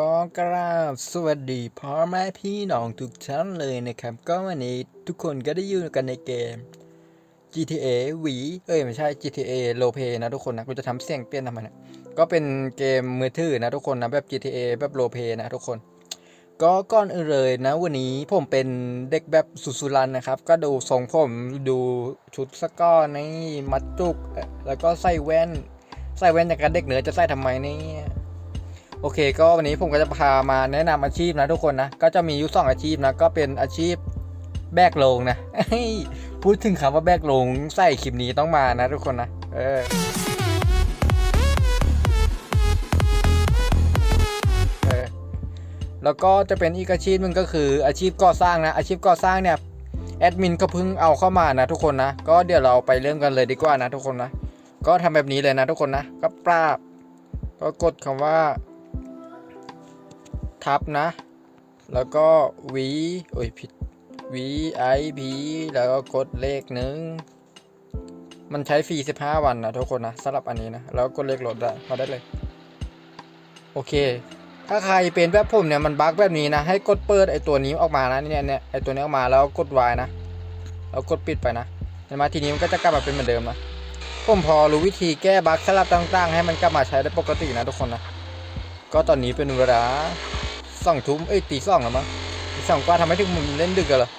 ก็กราบสวัสดีพ่อแม่พี่น้องทุกท่านเลยนะครับ ก็วันนี้ทุกคนก็ได้อยู่กันในเกม GTA V เอ้ยไม่ใช่ GTA r o l e Play นะทุกคนนะกูจะทำเสียงเปลี่ยนทำไมนี่ยก็เป็นเกมมือถือนะทุกคนนะแบบ GTA แบบ r o l e Play นะทุกคน ก็ก่อนอื่นเลยนะวันนี้ผมเป็นเด็กแบบสุสุรันนะครับ ก็ดูทรงผมดูชุดสกอร์นี่มัดจุก แล้วก็ใส่แว่น ใส่แว่นอย่างกับเด็กเหนือจะใส่ทำไมเนี่ย โอเค ก็วันนี้ผมก็จะพามาแนะนำอาชีพนะทุกคนนะ ก็จะมีอยู่สองอาชีพนะ ก็เป็นอาชีพแบกโลงนะพูดถึงคำว่าแบกโลงใส่คลิปนี้ต้องมานะทุกคนนะ เออแล้วก็จะเป็นอีกอาชีพหนึงก็คืออาชีพก่อสร้างนะ อาชีพก่อสร้างเนี่ยแอดมินก็เพิ่งเอาเข้ามานะทุกคนนะ ก็เดี๋ยวเราไปเริ่มกันเลยดีกว่านะทุกคนนะ ก็ทำแบบนี้เลยนะทุกคนนะ ก็ปราบ ก็กดคำว่า ทับนะ แล้วก็ v โอ้ยผิด v i p แล้วก็กดเลขหนึ่งมันใช้ฟรี15 วันนะทุกคนนะสำหรับอันนี้นะ แล้วกดเลขโหลดได้มาได้เลย โอเค ถ้าใครเป็นแบบผมเนี่ยมันบั๊กแบบนี้นะ ให้กดเปิดไอตัวนี้ออกมานะเนี่ยเนี่ยไอตัวนี้ออกมาแล้วกด Y นะแล้วกดปิดไปนะเห็นไหมทีนี้มันก็จะกลับมาเป็นเหมือนเดิมนะผมพอรู้วิธีแก้บั๊กสลับต่างๆ ให้มันกลับมาใช้ได้ปกตินะทุกคนนะ ก็ตอนนี้เป็นเวลา สองทุ่มเอ้ยตีสองแล้วมั้งตีสองกว่าทำไมถึงมันเล่นดึกกันล่ะ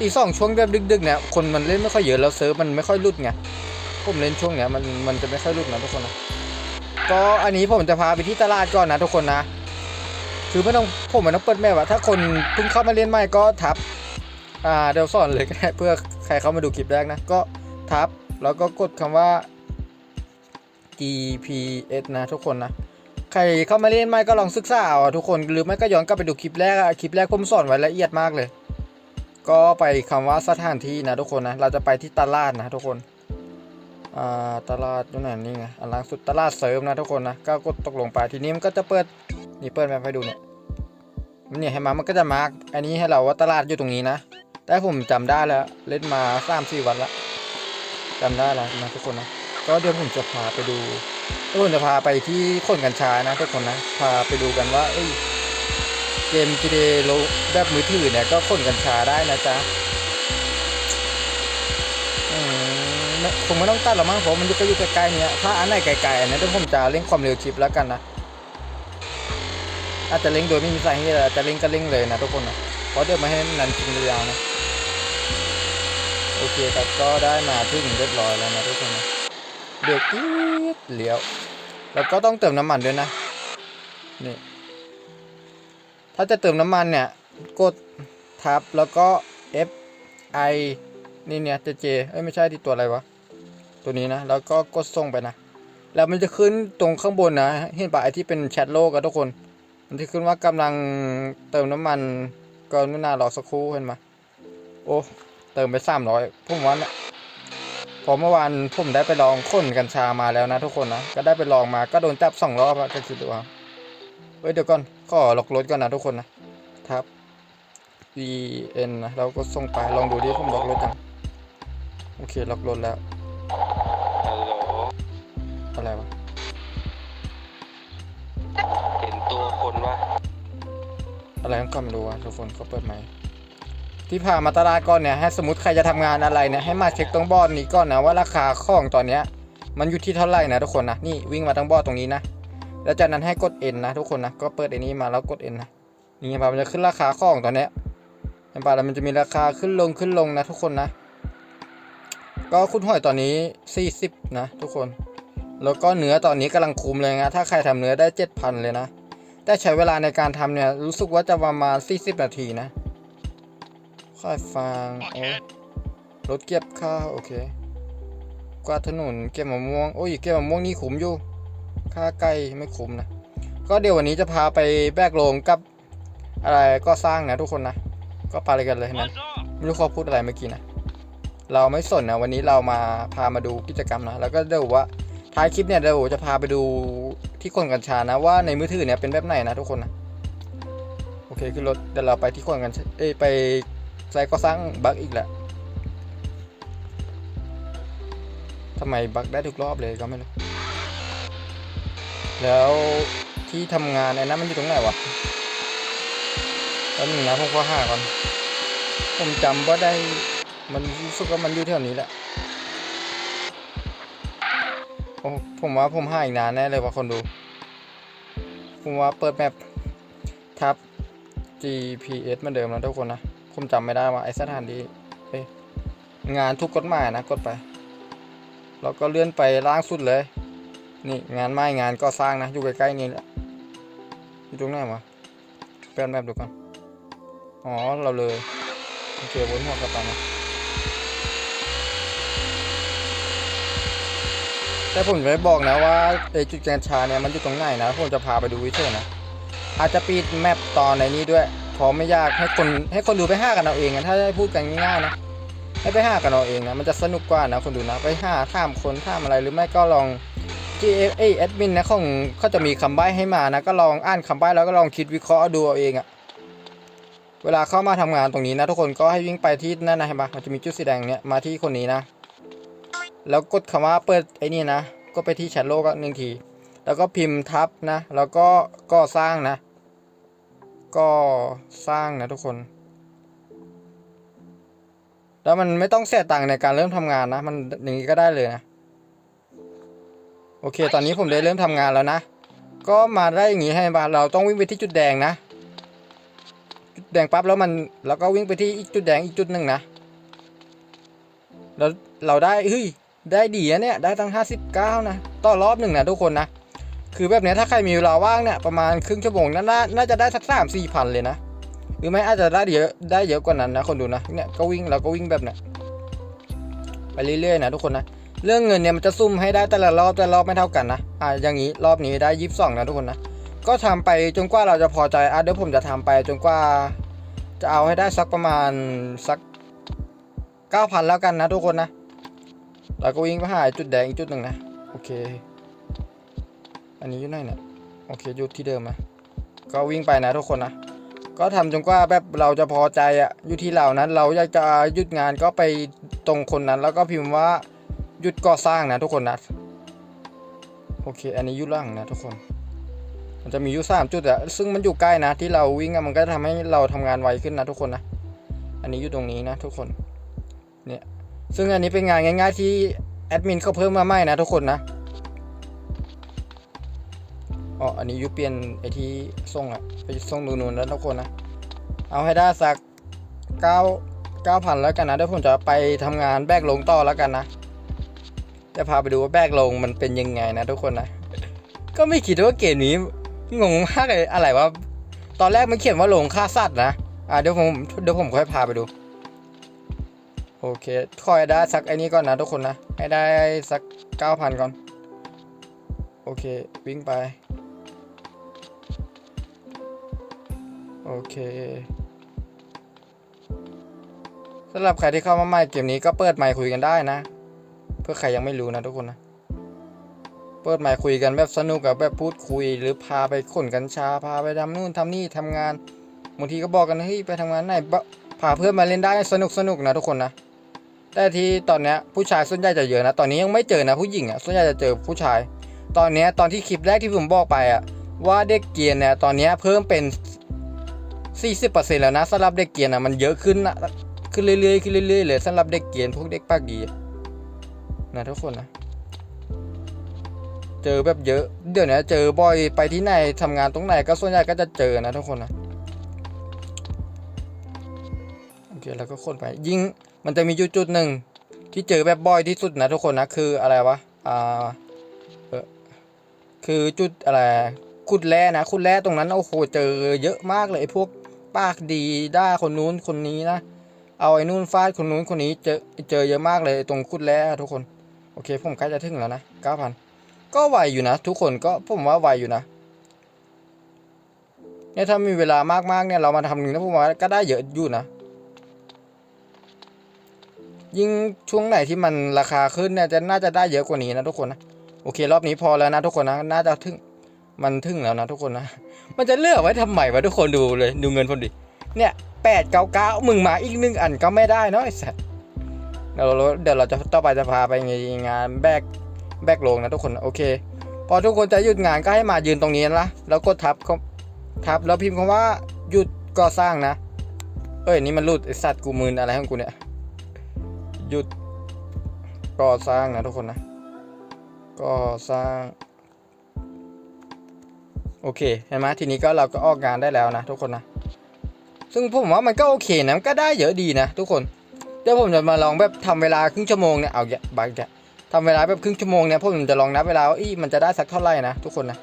ตีสองช่วงแบบดึกๆเนี่ยคนมันเล่นไม่ค่อยเยอะแล้วเซิร์ฟมันไม่ค่อยรุดไงผมเล่นช่วงเนี้ยมันมันจะไม่ค่อยรุดนะทุกคนนะก็อันนี้ผมจะพาไปที่ตลาดก่อนนะทุกคนนะ คือไม่ต้องผมไม่ต้องเปิดแม่ว่าถ้าคนเพิ่งเข้ามาเล่นใหม่ก็ทับอ่าเดี๋ยวสอนเลยก็ได้เพื่อใครเข้ามาดูคลิปแรกนะก็ทับแล้วก็กดคำว่า GPS นะทุกคนนะ ใครเข้ามาเล่นไม่ก็ลองศึกษาเอาทุกคนหรือไม่ก็ย้อนกลับไปดูคลิปแรกอะคลิปแรกผมสอนไว้ละเอียดมากเลย ก็ไปคำว่าสถานที่นะทุกคนนะเราจะไปที่ตลาดนะทุกคนอ่าตลาดอยู่ไหนนี่ไงอันล่างสุดตลาดเสริมนะทุกคนนะก็กดตกลงไปทีนี้มันก็จะเปิดนี่เปิดแมพให้ดูเนี่ยมันเนี่ยให้มามันก็จะมาร์กอันนี้ให้เราว่าตลาดอยู่ตรงนี้นะแต่ผมจำได้แล้วเล่นมาสามสี่วันละจำได้แล้วนะทุกคนนะก็เดี๋ยวผมจะพาไปดู ทุกคนจะพาไปที่คนกัญชานะทุกคนนะ พาไปดูกันว่าเอ้ยเกม GTA โลแบบมือถือเนี่ยก็คนกัญชาได้นะจ๊ะอืมไม่คงไม่ต้องตัดหรอกมั้งผมมันอยู่ก็อยู่ใกลๆเนี่ยถ้าอันไหนไกลๆอันนี้นเดี๋ยวผมจะเร่งความเร็วคลิปแล้วกันนะอาจจะเร่งโดยไม่มีสาเหตุอาจจะเร่งก็เร่งเลยนะทุกคนนะเพราะเดี๋ยวมาให้นันกินยาวนะ โอเคแต่ก็ได้มาถึงเรียบร้อยแล้วนะทุกคนนะ เบรกอีดเลี้ยว แล้วก็ต้องเติมน้ำมันด้วยนะ นี่ ถ้าจะเติมน้ำมันเนี่ย กดทับแล้วก็ F I นี่เนี่ยจะเจเอ้ยไม่ใช่ที่ตัวอะไรวะ ตัวนี้นะ แล้วก็กดส่งไปนะ แล้วมันจะขึ้นตรงข้างบนนะ เห็นปะไอที่เป็นแชทโลกอะทุกคน มันจะขึ้นว่ากำลังเติมน้ำมันก็ไม่นานรอสักครู่เห็นไหมโอ้ เติมไปสามร้อยผมว่าเนี่ย พอเมื่อวานผมได้ไปลองค้นกัญชามาแล้วนะทุกคนนะ ก็ได้ไปลองมาก็โดนจับสองรอบอะก็คิดดูเอาเฮ้ยเดี๋ยวก่อนขอล็อกรถก่อนนะทุกคนนะทับ V N นะเราก็ส่งไปลองดูดิผมล็อกรถยังโอเคล็อกรถแล้วฮัลโหลอะไรวะเห็นตัวคนวะอะไรก็ไม่รู้อะทุกคนเขาเปิดไหมค์ ที่พามาตลาดก่อนเนี่ยให้สมมติใครจะทำงานอะไรเนี่ยให้มาเช็คตรงบอร์ดนี้ก่อนนะว่าราคาของตอนเนี้ยมันอยู่ที่เท่าไหร่นะทุกคนนะนี่วิ่งมาทั้งบอร์ดตรงนี้นะแล้วจากนั้นให้กด N นะทุกคนนะก็เปิดไอ้นี้มาแล้วกด N นะนี่ไงป่ะมันจะขึ้นราคาของตอนเนี้ยเห็นป่ะแล้วมันจะมีราคาขึ้นลงขึ้นลงนะทุกคนนะ ก็คุณหอยตอนนี้ 40 นะ ทุกคน แล้วก็เนื้อตอนนี้กำลังคุมเลยนะถ้าใครทำเนื้อได้ 7,000 เลยนะแต่ใช้เวลาในการทำเนี่ยรู้สึกว่าจะประมาณ 40 นาทีนะ ค่อยฟังโอ้รถเก็บข้าวโอเค กวาดถนนเก็บมะม่วงโอ้ยเก็บมะม่วงนี่ขุมอยู่ค่าไก่ไม่คุ้มนะ ก็เดี๋ยววันนี้จะพาไปแบกโลงกับอะไรก็สร้างนะทุกคนนะ ก็ไปเลยกันเลยนะไม่รู้เขาพูดอะไรเมื่อกี้นะ เราไม่สนนะวันนี้เรามาพามาดูกิจกรรมนะ แล้วก็เดี๋ยวว่าท้ายคลิปเนี่ยเดี๋ยวจะพาไปดูที่คนกัญชานะ ว่าในมือถือเนี่ยเป็นแบบไหนนะทุกคนนะ โอเคขึ้นรถเดี๋ยวเราไปที่คนกัญชาเอ้ยไป ใส่ก็สร้างบั๊กอีกแหละทำไมบั๊กได้ทุกรอบเลยก็ไม่รู้ แล้วที่ทำงานไอ้นั้นมันอยู่ตรงไหนวะแป๊บนึงนะผมขอหาก่อน ผมจำว่าได้มันรู้สึกว่ามันอยู่แถวนี้แหละผมผมว่าผมหาอีกนานแน่เลยว่าคนดู ผมว่าเปิดแมปทับ GPS เหมือนเดิมนะทุกคนนะ ผมจำไม่ได้ว่าไอสถานที่งานทุกกฎหมายนะกดไปแล้วก็เลื่อนไปล่างสุดเลย นี่งานไม้งานก็สร้างนะ อยู่ใกล้ๆนี่แหละอยู่ตรงไหนวะเปลนแมปดูก่อนอ๋อเราเลยโอเควนหัวกลับไปนะแต่ผมจะไม่บอกนะว่าไอจุดแกนชาเนี่ยมันอยู่ตรงไหนนะผมจะพาไปดูวิเศษนะอาจจะปิดแมปตอนในนี้ด้วย เพราะไม่ยากให้คนให้คนดูไปห้ากันเอาเองนะถ้าได้พูดกันง่ายๆนะให้ไปห้ากันเอาเองนะมันจะสนุกกว่านะคนดูนะไปห้าข้ามคนข้ามอะไรหรือไม่ก็ลอง G F A แอดมินนะของเขาจะมีคำใบ้ให้มานะก็ลองอ่านคำใบ้แล้วก็ลองคิดวิเคราะห์ดูเอาเองอะเวลาเข้ามาทำงานตรงนี้นะ ทุกคนก็ให้วิ่งไปที่นั่นนะเห็นปะมันจะมีจุดสีแดงเนี้ยมาที่คนนี้นะ แล้วกดคำว่าเปิดไอ้นี่นะก็ไปที่แชทโลกหนึ่งที แล้วก็พิมพ์ทับนะ แล้วก็ก็สร้างนะ ก็สร้างนะทุกคน แล้วมันไม่ต้องเสียตังค์ในการเริ่มทำงานนะ มันอย่างนี้ก็ได้เลยนะ โอเค ตอนนี้ผมได้เริ่มทำงานแล้วนะ ก็มาได้อย่างนี้ให้บาเราต้องวิ่งไปที่จุดแดงนะ จุดแดงปั๊บแล้วมันแล้วก็วิ่งไปที่อีกจุดแดงอีกจุดหนึ่งนะ แล้วเราได้เฮ้ยได้ดีอะเนี่ย ได้ตั้ง 59 นะ ต่อรอบหนึ่งนะทุกคนนะ คือแบบนี้ถ้าใครมีเวลาว่างเนี่ยประมาณครึ่งชั่วโมงน่าน่าน่าจะได้สักสามสี่พันเลยนะ หรือไม่อาจจะได้เยอะได้เยอะกว่านั้นนะคนดูนะเนี่ยก็วิ่งเราก็วิ่งแบบเนี้ยไปเรื่อยๆนะทุกคนนะเรื่องเงินเนี่ยมันจะซุ่มให้ได้แต่ละรอบแต่ละรอบไม่เท่ากันนะอ่าอย่างนี้รอบนี้ได้ยี่สิบสองนะทุกคนนะก็ทำไปจนกว่าเราจะพอใจอะเดี๋ยวผมจะทำไปจนกว่าจะเอาให้ได้สักประมาณสักเก้าพันแล้วกันนะทุกคนนะเราก็วิ่งไปหาจุดแดงอีกจุดหนึ่งนะโอเค อันนี้อยู่ไหนเนี่ยโอเคอยู่ที่เดิมนะก็วิ่งไปนะทุกคนนะก็ทำจนกว่าแบบเราจะพอใจอะอยู่ที่เรานั้น เราอยากจะหยุดงานก็ไปตรงคนนั้น แล้วก็พิมพ์ว่าหยุดก่อสร้างนะทุกคนนะโอเค อันนี้ยุล่างนะทุกคน มันจะมียู่สามจุดอะซึ่งมันอยู่ใกล้นะที่เราวิ่งอะมันก็ทำให้เราทำงานไวขึ้นนะทุกคนนะอันนี้อยู่ตรงนี้นะทุกคนเนี่ยซึ่งอันนี้เป็นงานง่าย ๆ ที่แอดมินเขาเพิ่มมาใหม่นะทุกคนนะ อ๋ออันนี้ยูเปลี่ยนไอที่ส่งอะไปส่งนูนๆแล้วทุกคนนะ เอาให้ได้สักเก้าเก้าพันแล้วกันนะเดี๋ยวผมจะไปทำงานแบกลงต่อแล้วกันนะจะพาไปดูว่าแบกลงมันเป็นยังไงนะทุกคนนะ ก็ไม่คิดว่าเกมนี้งงมากเลยอะไรวะตอนแรกมันเขียนว่าลงค่าสัตว์นะอ่าเดี๋ยวผมเดี๋ยวผมค่อยพาไปดู โอเคคอยได้สักไอ้นี้ก่อนนะทุกคนนะ ให้ได้สักเก้าพันก่อน โอเค วิ่งไป โอเคสำหรับใครที่เข้ามาใหม่เกมนี้ก็เปิดไมค์คุยกันได้นะ เพื่อใครยังไม่รู้นะทุกคนนะ เปิดไมค์คุยกันแบบสนุกกับแบบพูดคุย หรือพาไปขนกัญชาพาไปทำนู่นทำนี่ทำงานบางทีก็บอกกันเฮ้ยไปทำงานไหนพาเพื่อนมาเล่นได้สนุกสนุกนะทุกคนนะแต่ที่ตอนนี้ผู้ชายส่วนใหญ่จะเยอะนะตอนนี้ยังไม่เจอนะผู้หญิงอะส่วนใหญ่จะเจอผู้ชาย ตอนนี้ตอนที่คลิปแรกที่ผมบอกไปอะว่าเด็กเกียร์เนี่ยตอนนี้เพิ่มเป็น 40%แล้วนะสำหรับเด็กเกียร์นะมันเยอะขึ้นนะขึ้นเรื่อยๆขึ้นเรื่อยๆเลยสำหรับเด็กเกียร์พวกเด็กปากดีนะทุกคนนะ เจอแบบเยอะ เดี๋ยวนี้เจอบ่อยไปที่ไหนทำงานตรงไหนก็ส่วนใหญ่ก็จะเจอนะทุกคนนะโอเคแล้วก็คนไปยิ่งมันจะมีจุดจุดๆหนึ่งที่เจอแบบบ่อยที่สุดนะทุกคนนะคืออะไรวะอ่าเออคือจุดอะไรขุดแร่นะขุดแร่ตรงนั้นโอ้โหเจอเยอะมากเลยพวก ปากดีด้าคนนู้นคนนี้นะ เอาไอ้นู่นฟาดคนนู้นคนนี้เจอเจอเยอะมากเลยตรงขุดแร่ทุกคน โอเค ผมใกล้จะถึงแล้วนะเก้าพันก็ไวอยู่นะ ทุกคนก็ผมว่าไวอยู่นะเนี่ยถ้ามีเวลามากๆเนี่ยเรามาทำหนึ่งนะผมว่าก็ได้เยอะอยู่นะยิ่งช่วงไหนที่มันราคาขึ้นเนี่ยจะน่าจะได้เยอะกว่านี้นะทุกคนนะโอเครอบนี้พอแล้วนะทุกคนนะน่าจะถึงมันถึงแล้วนะทุกคนนะ มันจะเลือกไว้ทำไมวะทุกคนดูเลยดูเงินพอดีเนี่ยแปดเก้าเก้ามึงมาอีกหนึ่งอันก็ไม่ได้เนาะไอ้สัสเดี๋ยวเราเดี๋ยวเราจะต่อไปจะพาไปงานแบกแบกลงนะทุกคนโอเค พอทุกคนจะหยุดงานก็ให้มายืนตรงนี้นะแล้วกดทับเขาทับแล้วพิมพ์คำว่าหยุดก่อสร้างนะเอ้ยนี่มันหลุดไอสัตว์กูมืนอะไรของกูเนี่ยหยุดก่อสร้างนะทุกคนนะก่อสร้าง โอเคเห็นไหมทีนี้ก็เราก็ออกงานได้แล้วนะทุกคนนะ ซึ่งผมว่ามันก็โอเคนะก็ได้เยอะดีนะ ทุกคนเดี๋ยวผมจะมาลองแบบทำเวลาครึ่งชั่วโมงเนี่ยเอาแกบางแกทำเวลาแบบครึ่งชั่วโมงเนี่ยผมจะลองนับเวลาว่าอีมันจะได้สักเท่าไหร่นะทุกคนนะ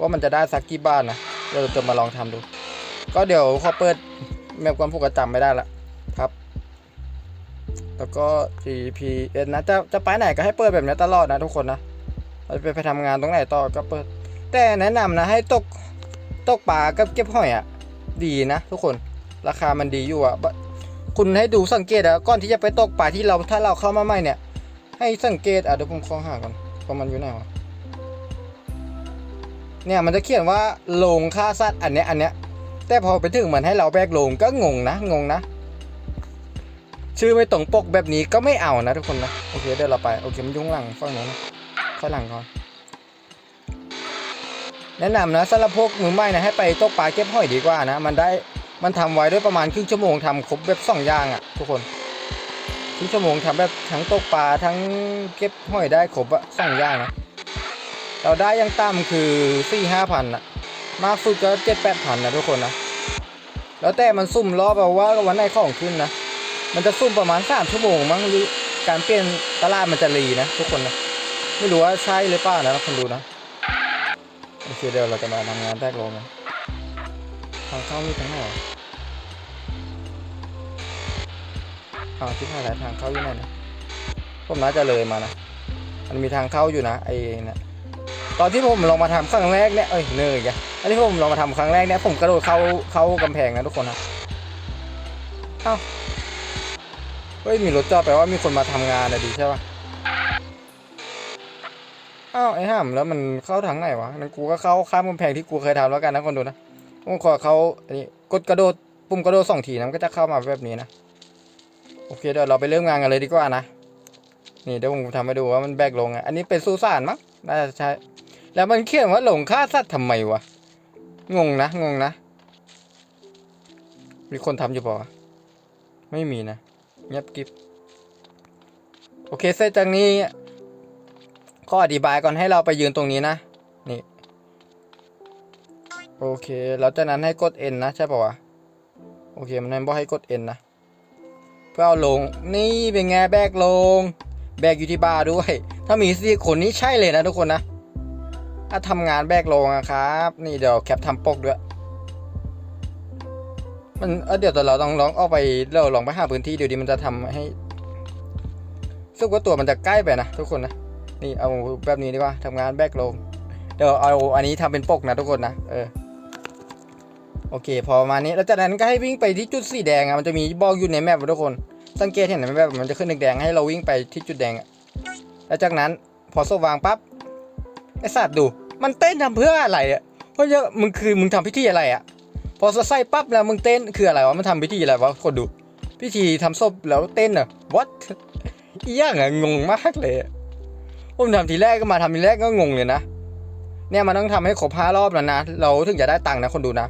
ว่ามันจะได้สักกี่บ้านนะเราจะมาลองทำดู ก็เดี๋ยวขอเปิดแมปความผูกประจำไม่ได้ละครับ แล้วก็ GPS นะจะจะไปไหนก็ให้เปิดแบบนี้ตลอดนะทุกคนนะเราจะไปไปทำงานตรงไหนต่อก็เปิด แต่แนะนำนะให้ตกตกปลากับเก็บหอยอะ ดีนะทุกคนราคามันดีอยู่อะบะคุณให้ดูสังเกตอะก่อนที่จะไปตกปลาที่เราถ้าเราเข้ามาใหม่เนี่ย ให้สังเกตอะเดี๋ยวผมขอหาก่อนว่ามันอยู่ไหนวะเนี่ยมันจะเขียนว่าโรงฆ่าสัตว์อันเนี้ยอันเนี้ยแต่พอไปถึงเหมือนให้เราแบกโรงก็งงนะงงนะ ชื่อไม่ตรงปกแบบนี้ก็ไม่เอานะทุกคนนะโอเคเดี๋ยวเราไปโอเคมันยุ่งหลังฝั่งโน้นนะข้างหลังก่อน แนะนำนะสำหรับพวกมือใหม่นะให้ไปตกปลาเก็บหอยดีกว่านะ มันได้มันทำไว้ด้วยประมาณครึ่งชั่วโมงทำครบแบบสองอย่างอะ่ะ ทุกคนครึ่งชั่วโมงทำแบบทั้งตกปลาทั้งเก็บหอยได้ครบอะสองอย่างนะเราได้ยังต่ำคือสี่ห้าพันอะมากสุดก็เจ็ดแปดพันนะทุกคนนะแล้วแต่มันซุ่มรอบเอาว่าวันไหนของขึ้นนะมันจะซุ่มประมาณสามชั่วโมงมั้งหรือการเปลี่ยนตลาดมันจะรีนะทุกคนนะไม่รู้ว่าใช่หรือเปล่านะคนดูนะ อเคเดี๋ยวเราจะมาทำงานแทรกลงนะทางเข้ามีทางไหนวะอ้าวที่ผ่านแล้วทางเข้าอยู่ไหนนะผมน่าจะเลยมานะ มันมีทางเข้าอยู่นะไอ้เนี่ยตอนที่ผมลองมาทำครั้งแรกเนี่ยเอ้ยเนยแกอันที่ผมลองมาทำครั้งแรกเนี่ยผมกระโดดเข้าเข้ากำแพงนะทุกคนนะเอ้าเฮ้ยมีรถจอดแปลว่ามีคนมาทำงานนะดีใช่ปะ อ้าวไอ้ห่ามแล้วมันเข้าทางไหนวะนั่นกูก็เข้าข้ามกำแพงที่กูเคยทำแล้วกันนะคนดูนะผมขอเขาอันนี้กดกระโดดปุ่มกระโดดสองทีนะมันก็จะเข้ามาแบบนี้นะโอเคเดี๋ยวเราไปเริ่มงานกันเลยดีกว่านะนี่เดี๋ยวผมทำให้ดูว่ามันแบกลงอะอันนี้เป็นสุสานมั้งน่าจะใช่แล้วมันเขียนว่าหลงฆ่าสัตว์ทำไมวะงงนะงงนะ มีคนทำอยู่ปะไม่มีนะเงียบกิบโอเคเสร็จจากนี้ ข้ออธิบายก่อนให้เราไปยืนตรงนี้นะ นี่ โอเค แล้วจากนั้นให้กด N นะ ใช่ป่าวะ โอเค มันนั้นบอกให้กด N นะ เพื่อเอาลง นี่เป็นไงแบกลง แบกอยู่ที่บาร์ด้วย ถ้ามีสี่คนนี้ใช่เลยนะทุกคนนะถ้าทำงานแบกลงอะครับ นี่เดี๋ยวแคปทำปกด้วย มันเเดี๋ยวแต่เราต้องลองออกไปเราลองไปหาพื้นที่เดูดิมันจะทำให้สึกว่าตัวมันจะใกล้ไปนะทุกคนนะ นี่เอาแบบนี้ดีกว่าทำงานแบกลงเดี๋ยวเอาอันนี้ทำเป็นปกนะทุกคนนะเออโอเค พอประมาณนี้แล้วจากนั้นก็ให้วิ่งไปที่จุดสีแดงอะมันจะมีบอกอยู่ในแมปทุกคน สังเกตเห็นไหมแบบมันจะขึ้นแดงให้เราวิ่งไปที่จุดแดงอะแล้วจากนั้นพอสว่างปั๊บไอสัตว์ดู มันเต้นทำเพื่ออะไรอะเพราะเยอะมึงคือมึงทำพิธีอะไรอะ พอใส่ปั๊บแล้วมึงเต้นคืออะไรวะมันทำพิธีอะไรวะคนดู พิธีทำศพแล้วเต้นอะ what อีย่างอะงงมากเลย ผมทำทีแรกก็มาทำทีแรกก็งงเลยนะ เนี่ยมันต้องทำให้ครบห้ารอบแล้วนะ เราถึงจะได้ตังค์นะคนดูนะ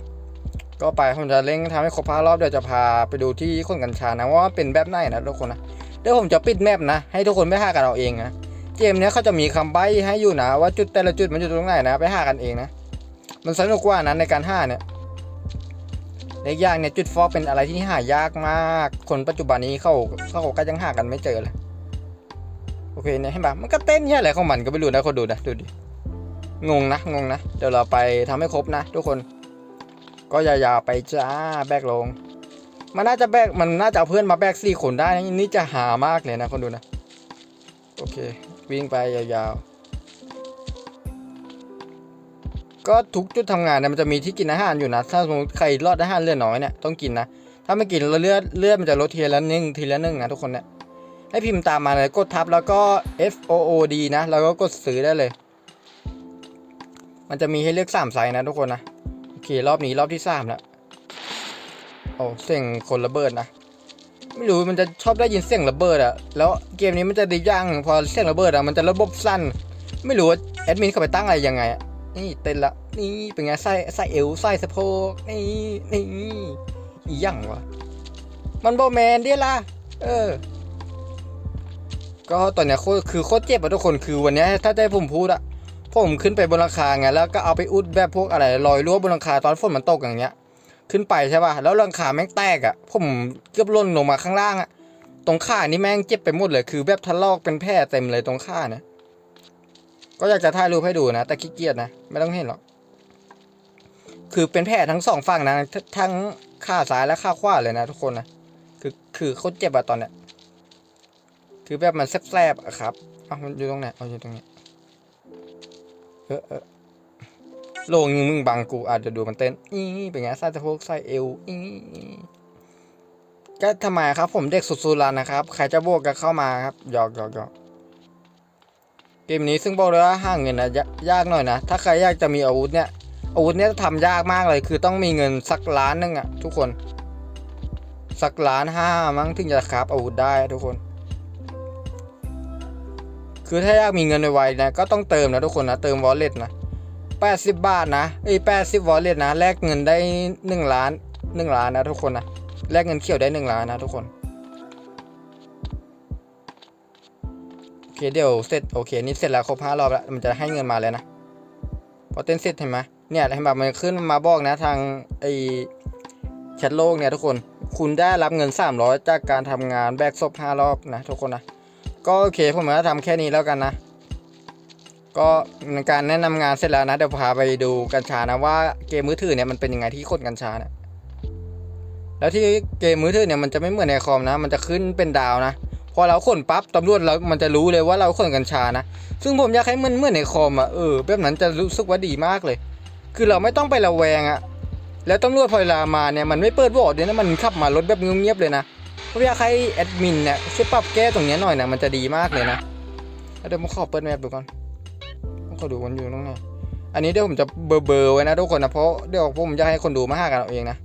ก็ไปผมจะเร่งทำให้ครบห้ารอบเดี๋ยวจะพาไปดูที่คนกัญชานะว่าเป็นแบบไหนนะทุกคนนะ เดี๋ยวผมจะปิดแมปนะ ให้ทุกคนไปหากันเอาเองนะ เกมเนี้ยเขาจะมีคำใบ้ให้อยู่นะ ว่าจุดแต่ละจุดมันอยู่ตรงไหนนะ ไปหากันเองนะ มันสนุกกว่านั้นในการหาเนี่ยในย่างเนี่ยจุดฟอกเป็นอะไรที่หายากมาก คนปัจจุบันนี้เขาเขาก็ยังหากันไม่เจอเลย โอเคเนี่ยเห็นปะมันก็เต้นเนี่ยอะไรของมันก็ไม่รู้นะคนดูนะดูดิงงนะงงนะเดี๋ยวเราไปทำให้ครบนะ ทุกคน ก็ย่าๆไปจ้าแบกลง มันน่าจะแบกมันน่าจะเอาเพื่อนมาแบกสี่คนได้นะนี่จะหามากเลยนะคนดูนะโอเค วิ่งไปยาวๆ ก็ทุกจุดทำงานเนี่ยมันจะมีที่กินอาหารอยู่นะ ถ้าสมมติใครรอดอาหารเลือดน้อยเนี่ยต้องกินนะ ถ้าไม่กินแล้วเลือดเลือดมันจะลดทีละนึงทีละนึงนะทุกคนเนี่ย ให้พิมพ์ตามมาเลยกดทับแล้วก็ F O O D นะ แล้วก็กดซื้อได้เลย มันจะมีให้เลือก 3 ไซส์นะทุกคนนะ โอเค รอบนี้รอบที่3แล้วโอ้เสียงคนระเบิดนะ ไม่รู้มันจะชอบได้ยินเสียงระเบิดอะแล้วเกมนี้มันจะดีอย่างหนึ่งพอเสียงระเบิดอะมันจะระบบสั้น ไม่รู้ว่าแอดมินเขาไปตั้งอะไรยังไงอะนี่เต้นละนี่เป็นไงไส้ไส้เอวไส้สะโพกนี่นี่อีหยังวะมันโบแมนเดียล่ะเออ ก็ตอนเนี้ยโคตรคือโคตรเจ็บอะทุกคนคือวันเนี้ยถ้าได้ผมพูดอะผมขึ้นไปบนหลังคาไงแล้วก็เอาไปอุดแบบพวกอะไรลอยรั้วบนหลังคาตอนฝนมันตกอย่างเงี้ย ขึ้นไปใช่ป่ะแล้วหลังคาแม่งแตกอะผมเกือบล่นลงมาข้างล่างอะตรงขานี่แม่งเจ็บไปหมดเลยคือแบบทะลอกเป็นแผลเต็มเลยตรงขานี่ยก็อยากจะถ่ายรูปให้ดูนะ แต่ขี้เกียจนะไม่ต้องเห็นหรอกคือเป็นแผลทั้งสองฝั่งนะททั้งขาซ้ายและขาขวาเลยนะทุกคนนะคือคือโคตรเจ็บอะตอนเนี้ย คือแบบมันแสบๆอะครับเอามันอยู่ตรงไหนเอาอยู่ตรงนี้เออเออโลงมึงบังกูอาจจะดูมันเต้นอีเป็นไงไส้สะโพกไส้เอวอีก็ทำไมครับ ผมเด็กสุดสุรันนะครับ ใครจะบวกก็เข้ามาครับหยอกหยอกหยอกเกมนี้ซึ่งบอกเลยว่าห้างเงินนะยยากหน่อยนะ ถ้าใครอยากจะมีอาวุธเนี่ยอาวุธเนี่ยทำยากมากเลย คือต้องมีเงินสักล้านนึงอะทุกคน สักล้านห้ามั้งถึงจะคราฟอาวุธได้ทุกคน คือถ้าอยากมีเงินไวๆนะก็ต้องเติมนะทุกคนนะเติมวอลเล็ตนะ80 บาทนะเอ้80วอลเล็ตนะแลกเงินได้ 1 ล้าน 1 ล้านนะทุกคนนะแลกเงินเขียวได้ 1 ล้านนะทุกคนโอเคเดี๋ยวเสร็จโอเคนี่เสร็จแล้วครบ5รอบแล้วมันจะให้เงินมาเลยนะพอเต้นเสร็จเห็นไหมเนี่ยเห็นแบบมันขึ้นมาบอกนะทางไอแชทโลกเนี่ยทุกคน คุณได้รับเงิน 300 จากการทำงานแบกศพ5รอบนะทุกคนนะ ก็โอเคผมจะทำแค่นี้แล้วกันนะ ก็ในการแนะนำงานเสร็จแล้วนะเดี๋ยวพาไปดูกัญชานะว่าเกมมือถือเนี่ยมันเป็นยังไงที่คนกัญชาเนี่ยแล้วที่เกมมือถือเนี่ยมันจะไม่เหมือนในคอมนะ มันจะขึ้นเป็นดาวนะพอเราขนปั๊บตำรวจเรา มันจะรู้เลยว่าเราขนกัญชานะ ซึ่งผมอยากให้มันเหมือนในคอมอะ เออ แบบนั้นจะรู้สึกว่าดีมากเลย คือเราไม่ต้องไประแวงอะ แล้วตำรวจพอเวลามาเนี่ย มันไม่เปิดวอร์ดเลยนะ มันขับมารถแบบเงียบๆเลยนะ ผมอยากให้แอดมินเนี่ยช่วยปรับแก้ตรงนี้หน่อยนะมันจะดีมากเลยนะเดี๋ยวผมขอเปิดแมปดูก่อนผมขอดูมันอยู่ตรงไหนอันนี้เดี๋ยวผมจะเบอร์เบอร์ไว้นะทุกคนนะเพราะเดี๋ยวผมจะให้คนดูมาหากันเอาเองนะ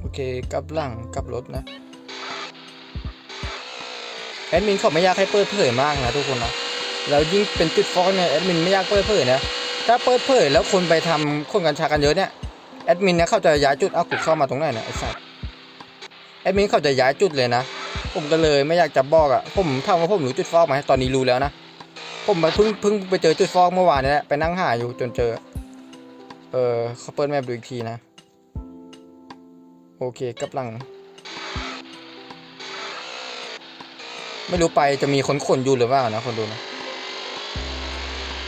โอเคกลับหลังกลับรถนะแอดมินเขาไม่อยากให้เปิดเผยมากนะทุกคนนะแล้วยิ่งเป็นจุดฟอกเนี่ยแอดมินไม่อยากเปิดเผยนะถ้าเปิดเผยแล้วคนไปทำคนกัญชากันเยอะเนี่ยแอดมินเนี่ยเขาจะย้ายจุดเอากูเข้ามาตรงไหนเนี่ยไอ้สัส แอดมินเขาจะย้ายจุดเลยนะ ผมก็เลยไม่อยากจะบอกอะ่ะ ผมถามว่าผมรู้จุดฟอกไหมตอนนี้รู้แล้วนะ ผมมาเพิ่งเพิ่งไปเจอจุดฟอกเมื่อวานนี่แหละไปนั่งหาอยู่จนเจอ เออเขาเปิดแมปดูอีกทีนะ โอเคกับหลัง ไม่รู้ไปจะมีคนขนอยู่หรือเปล่านะคนดูนะ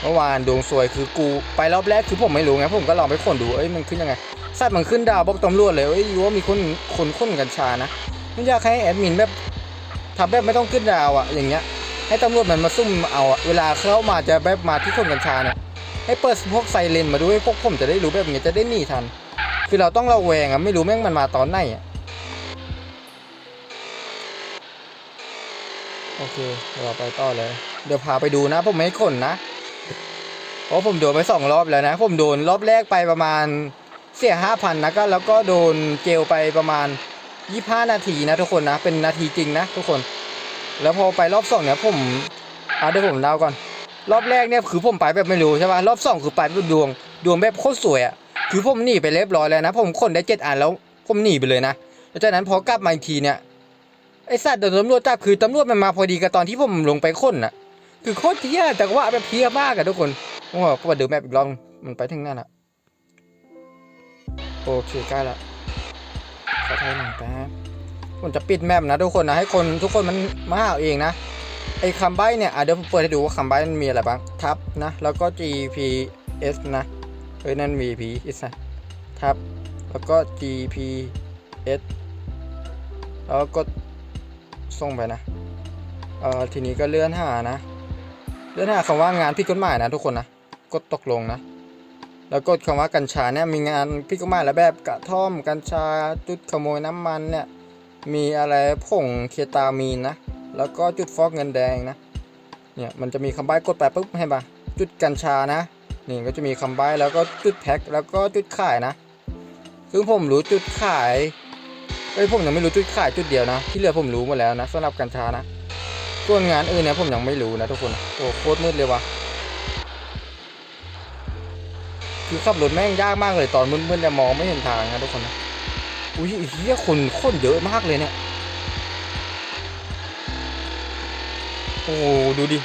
เมื่อวานดวงสวยคือกูไปรอบแรกคือผมไม่รู้ไงผมก็ลองไปขนดูเอ้ยมันขึ้นยังไง สัตว์มันขึ้นดาวบอกตำรวจเลยเอ้ยูว่ามีคนคนค้นกัญชานะไม่อยากให้แอดมินแบบทำแบบไม่ต้องขึ้นดาวอะอย่างเงี้ย ให้ตำรวจมันมาซุ่มเอาอะเวลาเข้ามาจะแบบมาที่คนกัญชาเนี่ยให้เปิดพวกไซเรนมาด้วยพวกผมจะได้รู้แบบเนี้ยจะได้หนีทัน คือเราต้องระแวงอะไม่รู้แม่งมันมาตอนไหนอะโอเคเราไปต่อเลย เดี๋ยวพาไปดูนะผมไม่ขนนะเพราะผมโดนไปสองรอบแล้วนะ ผมโดนรอบแรกไปประมาณ เสียห้าพันนะก็แล้วก็โดนเจลไปประมาณยี่ห้านาทีนะทุกคนนะ เป็นนาทีจริงนะทุกคน แล้วพอไปรอบสองเนี่ยผมอะเดี๋ยวผมเล่าก่อน รอบแรกเนี่ยคือผมไปแบบไม่รู้ใช่ป่ะรอบสองคือไปแบบดวง ดวงแบบโคตรสวยอะคือผมหนีไปเรียบร้อยแล้วนะ ผมคนได้เจ็ดอันแล้วผมหนีไปเลยนะแล้วจากนั้นพอกลับมาอีกทีเนี่ยไอ้สัตว์โดนตำรวจจับคือตำรวจมันมาพอดีกับตอนที่ผมลงไปค้นอะ คือโคตรเที่ยแต่ว่าแบบเพี้ยมากอะทุกคนผมบอกว่าเดี๋ยวแมปอีกรอบมันไปถึงนั่นอะ โอเคใกล้ละขอไทยหนึ่งแป๊บผมจะปิดแมปนะทุกคนนะให้คนทุกคนมันมาหาเอาเองนะไอ้คำใบ้เนี่ยอะเดี๋ยวผมเปิดให้ดูว่าคำใบ้มันมีอะไรบ้างทับนะ แล้วก็ GPS นะเอ้ยนั่น VPS นะทับแล้วก็ GPS แล้วก็ส่งไปนะเอ่อทีนี้ก็เลื่อนหานะ เลื่อนหาคำว่างานผิดกฎหมายนะทุกคนนะกดตกลงนะ แล้วกดคำว่ากัญชาเนี่ยมีงานพี่ก็มาแล้วแบบกระท่อมกัญชาจุดขโมยน้ำมันเนี่ยมีอะไรผงเคตามีนนะ แล้วก็จุดฟอกเงินแดงนะเนี่ยมันจะมีคำใบ้กดไปปุ๊บให้ปะจุดกัญชานะนี่ก็จะมีคำใบ้แล้วก็จุดแพ็คแล้วก็จุดขายนะซึ่งผมรู้จุดขายเอ้ยผมยังไม่รู้จุดขายจุดเดียวนะ ที่เหลือผมรู้หมดแล้วนะสำหรับกัญชานะส่วนงานอื่นเนี่ยผมยังไม่รู้นะทุกคนโอ้โคตรมืดเลยว่ะ คือขับรถแม่งยากมากเลยตอนมืดๆจะมองไม่เห็นทางนะทุกคนนะอุ้ยไอ้เฮียคนคนเยอะมากเลยเนี่ยโอ้โหดูดิ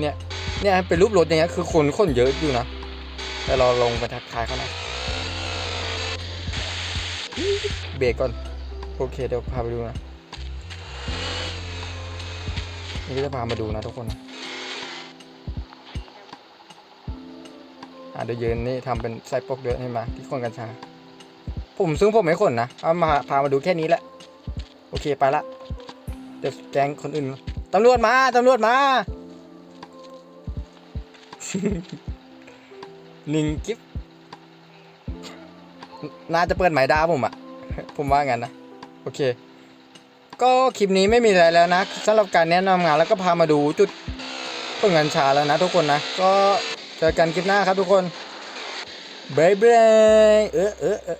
เนี่ยเนี่ยเป็นรูปรถอย่างเงี้ยคือคนคนเยอะอยู่นะแต่เราลงไปทักทายเขาหน่อยเบรกก่อนโอเคเดี๋ยวพาไปดูนะนี่ก็จะพามาดูนะทุกคนนะ เดี๋ยวยืนนี่ทำเป็นใส่ปกเดือให้มาที่คนกัญชา ผมซึ่งผมไม่คนนะเอามาพามาดูแค่นี้แหละ โอเคไปละเดี๋ยวแกงคนอื่นตำรวจมาตำรวจมา หนึ่งกิฟน่าจะเปิดหมายดาผมอะผมว่างั้นนะ โอเค ก็คลิปนี้ไม่มีอะไรแล้วนะสำหรับการแนะนำงานแล้วก็พามาดูจุดต้นกัญชาแล้วนะทุกคนนะ ก็ เจอกันคลิปหน้าครับทุกคนบายบายเออเออเออ